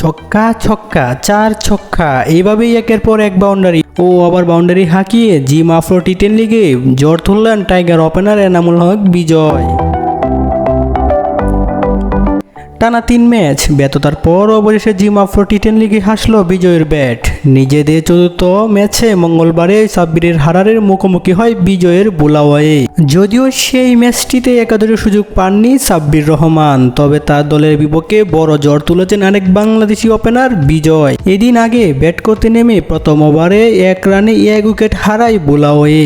ছক্কা ছক্কা, চার ছক্কা, এইভাবেই একের পর এক বাউন্ডারি ও আবার বাউন্ডারি হাঁকিয়ে জিম আফ্রো টি টেন লিগে জ্বর তুললেন টাইগার ওপেনার এনামুল হক বিজয়। টানা তিন ম্যাচ ব্যততার পর অবশেষে জিম আফ্রো টি টেন লিগে হাসল বিজয়ের ব্যাট। নিজেদের চতুর্থ ম্যাচে মঙ্গলবারে সাব্বিরের হারারের মুখোমুখি হয় বিজয়ের বুলাওয়ে যদিও সেই ম্যাচটিতে একাদশের সুযোগ পাননি সাব্বির রহমান, তবে তার দলের বিপক্ষে বড় জ্বর তুলেছেন আরেক বাংলাদেশি ওপেনার বিজয়। এদিন আগে ব্যাট করতে নেমে প্রথম ওভারে এক রানে এক উইকেট হারায় বুলাওয়ে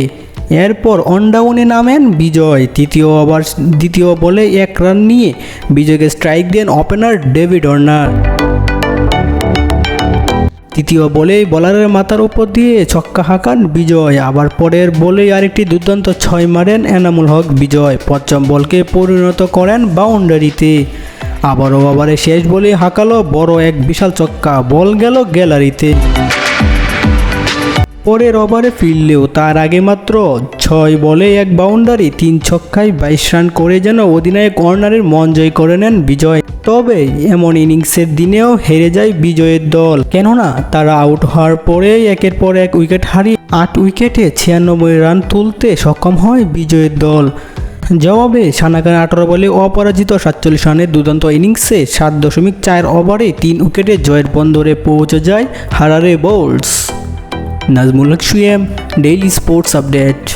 এরপর অনডাউনে নামেন বিজয়, তৃতীয় ওভার, দ্বিতীয় বলে এক রান নিয়ে বিজয়কে স্ট্রাইক দেন ওপেনার ডেভিড অর্নার তৃতীয় বলেই বলারের মাথার উপর দিয়ে ছক্কা হাঁকান বিজয়, আবার পরের বলেই আরেকটি দুর্দান্ত ছয় মারেন এনামুল হক বিজয়, পঞ্চম বলকে পরিণত করেন বাউন্ডারিতে আবারও ওভারে শেষ বলে হাঁকালো বড় এক বিশাল ছক্কা, বল গেল গ্যালারিতে পরের ওভারে ফিরলেও তার আগে মাত্র ছয় বলে এক বাউন্ডারি, তিন ছক্কায় বাইশ রান করে যেন অধিনায়ক কর্নারের মন জয় করে নেন বিজয়। তবে এমন ইনিংসের দিনেও হেরে যায় বিজয়ের দল। কেননা তারা আউট হওয়ার পরে একের পর এক উইকেট হারিয়ে আট উইকেটে ছিয়ানব্বই রান তুলতে সক্ষম হয় বিজয়ের দল। জবাবে সানাকান আঠারো বলে অপরাজিত সাতচল্লিশ রানের দুর্দান্ত ইনিংসে সাত দশমিক চার ওভারে তিন উইকেটে জয়ের বন্দরে পৌঁছে যায় Harare Bolts Najmul daily sports update